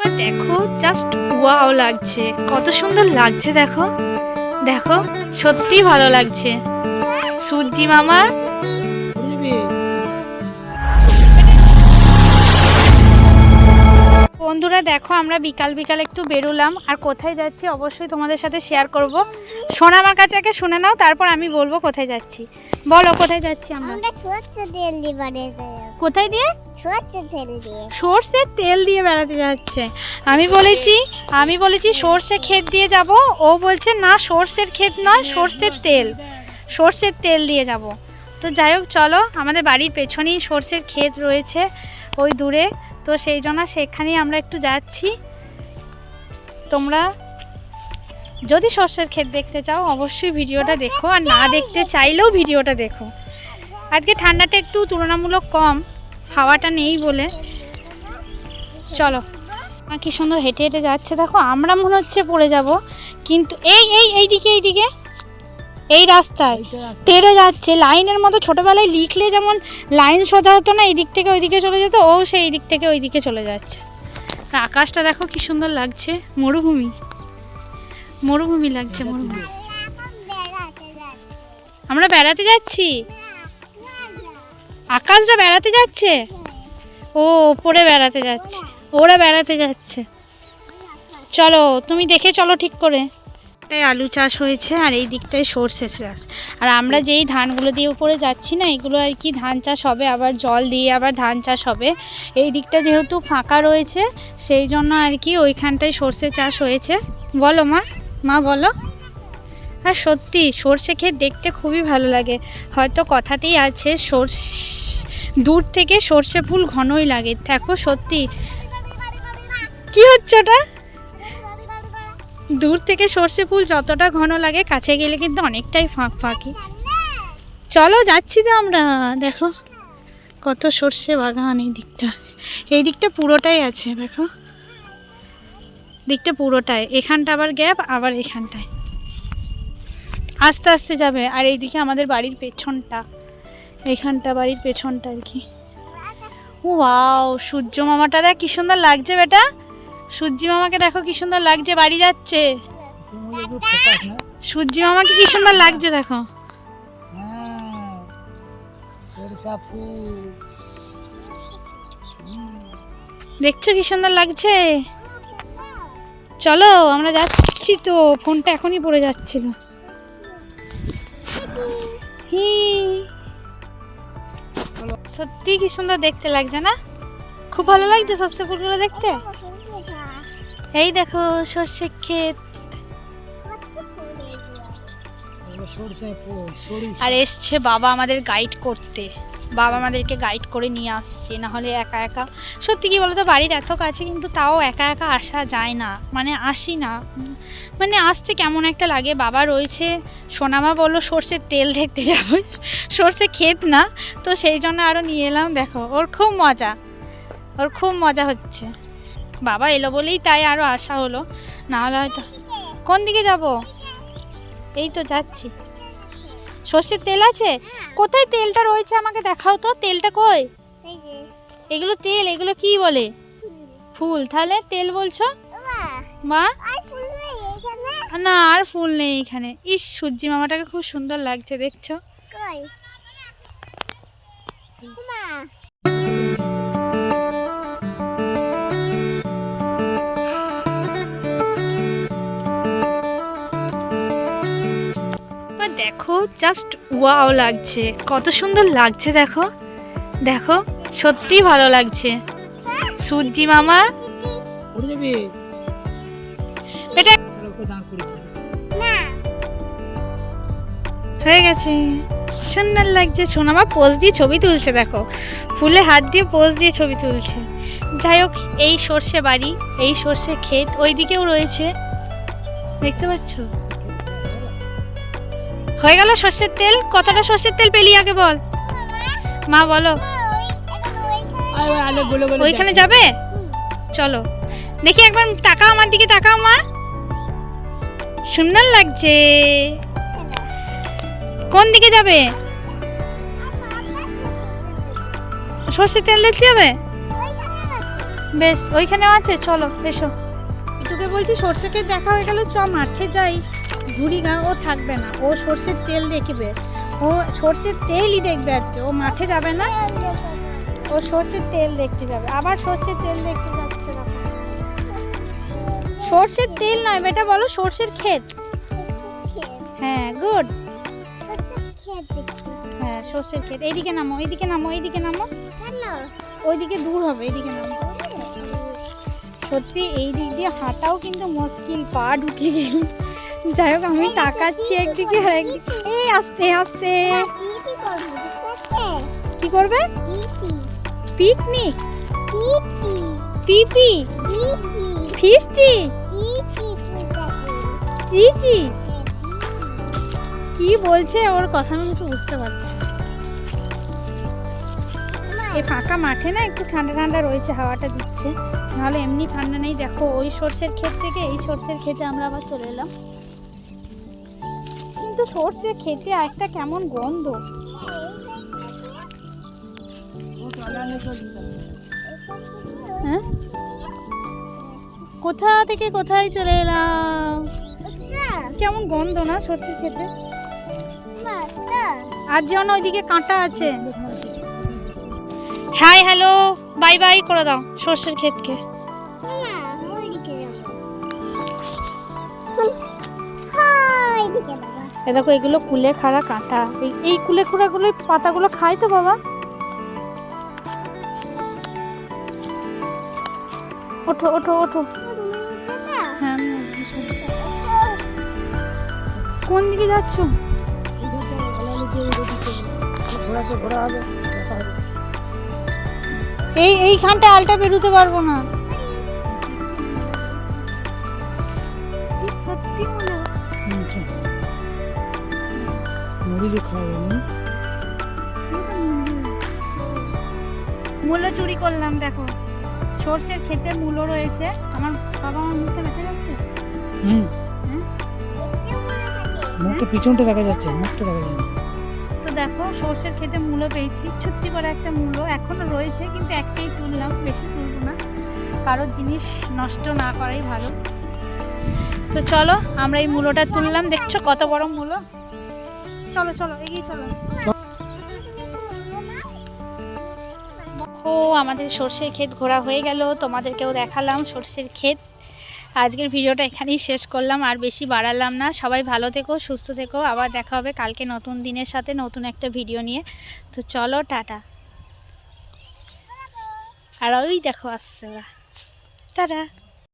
এবার দেখো just wow লাগছে। কত সুন্দর লাগছে দেখো। দেখো সত্যি ভালো লাগছে। সূর্যি মামা? বন্ধুরা দেখো আমরা বিকাল বিকাল একটু বেরোলাম। আর কোথায় যাচ্ছি অবশ্যই তোমাদের সাথে শেয়ার করব। শোনা আমার কাছে আগে শুনে নাও তারপর আমি বলব কোথায় যাচ্ছি। বলো কোথায় যাচ্ছি আমরা? আমরা তেল দিয়ে বাড়িতে কোথায় দিয়ে? ছোট্ট তেল দিয়ে। সর্ষের তেল দিয়ে বেড়াতে যাচ্ছে। আমি বলেছি আমি বলেছি সর্ষে ক্ষেত দিয়ে যাব। ও বলছে না সর্ষের ক্ষেত নয় সর্ষের তেল। সর্ষের তেল দিয়ে যাব। তো যাই হোক চলো আমাদের বাড়ির পেছনেই সর্ষের ক্ষেত রয়েছে ওই দূরে। তো সেই জন্য সেখানেই আমরা একটু যাচ্ছি। তোমরা যদি সর্ষের ক্ষেত দেখতে চাও, অবশ্যই ভিডিওটা দেখো। আর না দেখতে চাইলেও ভিডিওটা দেখো। আজকে ঠান্ডাটা একটু তুলনামূলক কম, হাওয়াটা নেই বলে। চলো। কি সুন্দর হেঁটে হেঁটে যাচ্ছে। দেখো, আমরা মনে হচ্ছে পড়ে যাব। কিন্তু এই এই, এইদিকে এইদিকে। এই রাস্তায়। তেড়ে যাচ্ছে। লাইনের মতো ছোটোবেলায় লিখলে যেমন লাইন সোজা হতো না এই দিক থেকে ওই দিকে চলে যেত, ও সেই দিক থেকে ওই দিকে চলে যাচ্ছে। আকাশটা দেখো কি সুন্দর লাগছে। মরুভূমি। মরুভূমি লাগছে, মরুভূমি। আমরা বেড়াতে যাচ্ছি? আকাশটা বেড়াতে যাচ্ছে? ও, ওপরে বেড়াতে যাচ্ছে। ওরা বেড়াতে যাচ্ছে। চলো, তুমি দেখে চলো ঠিক করে। এই আলু চাষ হয়েছে আর এই দিকটায় সর্ষে চাষ। আর আমরা যেই ধানগুলো দিয়ে উপরে যাচ্ছি না, এগুলো আর কি ধান চাষ হবে, আবার জল দিয়ে আবার ধান চাষ হবে। এই দিকটা যেহেতু ফাঁকা রয়েছে, সেই জন্য আর কি ওইখানটায় সর্ষে চাষ হয়েছে। বলো মা মা বলো। আর সত্যি, সর্ষে ক্ষেত দেখতে খুবই ভালো লাগে। হয়তো কথাতেই আছে, সর্ষ, দূর থেকে সর্ষে ফুল ঘনই লাগে। দেখো সত্যি। কি হচ্ছে ওটা? দূর থেকে সর্ষে ফুল যতটা ঘন লাগে, কাছে গেলে কিন্তু অনেকটাই ফাঁক ফাঁকি। চলো যাচ্ছি তো আমরা, দেখো। কত সর্ষে বাগান এই দিকটা। এই দিকটা পুরোটাই আছে, দেখো। দিকটা পুরোটাই। এখানটা আবার গ্যাপ, আবার এখানটায়। আস্তে আস্তে যাবে। আর এইদিকে আমাদের বাড়ির পেছনটা। এইখানটা বাড়ির পেছনটা আর কি। ও সূর্য মামাটা দেখ কি সুন্দর লাগছে বেটা। সূর্যি মামাকে দেখো কি সুন্দর লাগছে, বাড়ি যাচ্ছে। সূর্যি মামাকে কি সুন্দর লাগছে, দেখো। দেখছ কি সুন্দর লাগছে? চলো, আমরা যাচ্ছি তো, ফোনটা এখনই পড়ে যাচ্ছিল। সত্যি কি সুন্দর দেখতে লাগছে না? খুব ভালো লাগছে সর্ষে ফুলগুলো দেখতে? এই দেখো সর্ষে ক্ষেত। আর এসছে বাবা আমাদের গাইড করতে। বাবা আমাদেরকে গাইড করে নিয়ে আসছে, না হলে একা একা। সত্যি কি বলতো, বাড়ির এত কাছে, কিন্তু তাও একা একা আসা যায় না। মানে আসি না। মানে আসতে কেমন একটা লাগে। বাবা রয়েছে, সোনামা বলল সর্ষের তেল দেখতে যাব। সর্ষে ক্ষেত না। তো সেই জন্য আরও নিয়ে এলাম। দেখো, ওর খুব মজা। ওর খুব মজা হচ্ছে। বাবা এলো বলেই তাই আরও আশা হলো। না হলে হয়তো কোন দিকে যাব? এই তো যাচ্ছি। সর্ষের তেল আছে? কোথায় তেলটা রয়েছে আমাকে দেখাও তো, তেলটা কই? এগুলো তেল, এগুলো কি বলে? ফুল। তাহলে তেল বলছো? মা? না, আর ফুল নেই এখানে। ইস, সূর্যি মামাটাকে খুব সুন্দর লাগছে, দেখছ? জাস্ট ওয়াও লাগছে। কত সুন্দর লাগছে দেখো। দেখো সত্যি ভালো লাগছে। সূর্যি মামা। হয়ে গেছে। সুন্দর লাগছে। সোনামা পোজ দিয়ে ছবি তুলছে দেখো। ফুলে হাত দিয়ে পোজ দিয়ে ছবি তুলছে। যাই হোক এই সর্ষে বাড়ি এই সর্ষে ক্ষেত ওই দিকেও রয়েছে। দেখতে পাচ্ছ? হয়ে গেল সর্ষের তেল। কতটা সর্ষের তেল পেলি আগে বল। মা বলো। ওইখানে যাবে? চলো। দেখি একবার তাকাও আমার দিকে তাকাও মা। সুন্দর লাগছে। কোন দিকে যাবে? সর্ষের তেল দেখতে যাবে? বেশ ওইখানেও আছে। চলো এসো। তোকে বলছি সর্ষে ক্ষেত দেখা হয়ে গেল চ মাঠে যাই। ঘুরি গা, ও থাকবে না। ও সর্ষের তেল দেখবে। ও সর্ষের তেলই দেখবে আজকে। ও মাঠে যাবে না। ও সর্ষের তেল দেখতে যাবে। আবার সর্ষের তেল দেখতে যাচ্ছে দেখো। সর্ষের তেল নয় বেটা, বলো সর্ষের ক্ষেত। হ্যাঁ গুড। হ্যাঁ সর্ষের ক্ষেত। এইদিকে নামো এইদিকে নামো এইদিকে নামো। ওইদিকে দূর হবে, এইদিকে নামো। সত্যি, এই দিক দিয়ে হাঁটাও কিন্তু মুশকিল, পা ঢুকে গেল। যাই হোক, আমি তাকাচ্ছি একদিকে এই আস্তে আস্তে। কি করবে? পিকনিক? পিপি? ফিস্টি চিচি? কি বলছে ওর কথা আমি কিছু বুঝতে পারছি। এই ফাঁকা মাঠে না, একটু ঠান্ডা ঠান্ডা রয়েছে, হাওয়াটা দিচ্ছে। নাহলে এমনি ঠান্ডা নেই। দেখো, ওই সর্ষের ক্ষেত থেকে এই সর্ষের ক্ষেতে আমরা আবার চলে এলাম। কিন্তু সর্ষে খেতে একটা কেমন গন্ধ? হ্যাঁ? কোথা থেকে কোথায় চলে এলাম? কেমন গন্ধ না সর্ষে খেতে? আর যেন ওইদিকে কাঁটা আছে। হাই হ্যালো বাই বাই করে দাও সর্ষের ক্ষেতকে। এ দেখো এগুলো কুলে খাড়া কাঁটা। এই এই কুলে খুঁড়াগুলো পাতাগুলো খায় তো বাবা। ওঠো ওঠো ওঠো। হ্যাঁ কোন দিকে যাচ্ছ? এই এইখানটা আলটা বেরোতে পারব না। সত্যি মনে মুড়ি খাওয়াবো। মূল্য চুরি করলাম দেখো। সর্ষের ক্ষেতে মূলো রয়েছে। আমার বাবা আমার মুখে দেখা যাচ্ছে হুম? মুখটা পিছনটা দেখা যাচ্ছে মুখটা দেখা যাচ্ছে তো দেখো সর্ষের ক্ষেতে মূলো পেয়েছি। সত্যি করে একটা মূলো এখনও রয়েছে কিন্তু একটাই তুললাম বেশি তুলবো না। কারোর জিনিস নষ্ট না করাই ভালো। তো চলো আমরা এই মূলোটা তুললাম। দেখছ কত বড় মূলো চলো চলো, এগিয়ে চলো। ও আমাদের সর্ষের ক্ষেত ঘোরা হয়ে গেল, তোমাদেরকেও দেখালাম সর্ষের ক্ষেত। আজকের ভিডিওটা এখানেই শেষ করলাম, আর বেশি বাড়ালাম না। সবাই ভালো থেকো, সুস্থ থেকো, আবার দেখা হবে কালকে নতুন দিনের সাথে, নতুন একটা ভিডিও নিয়ে। তো চলো, টাটা। আর ওই দেখো, আসছে টাটা।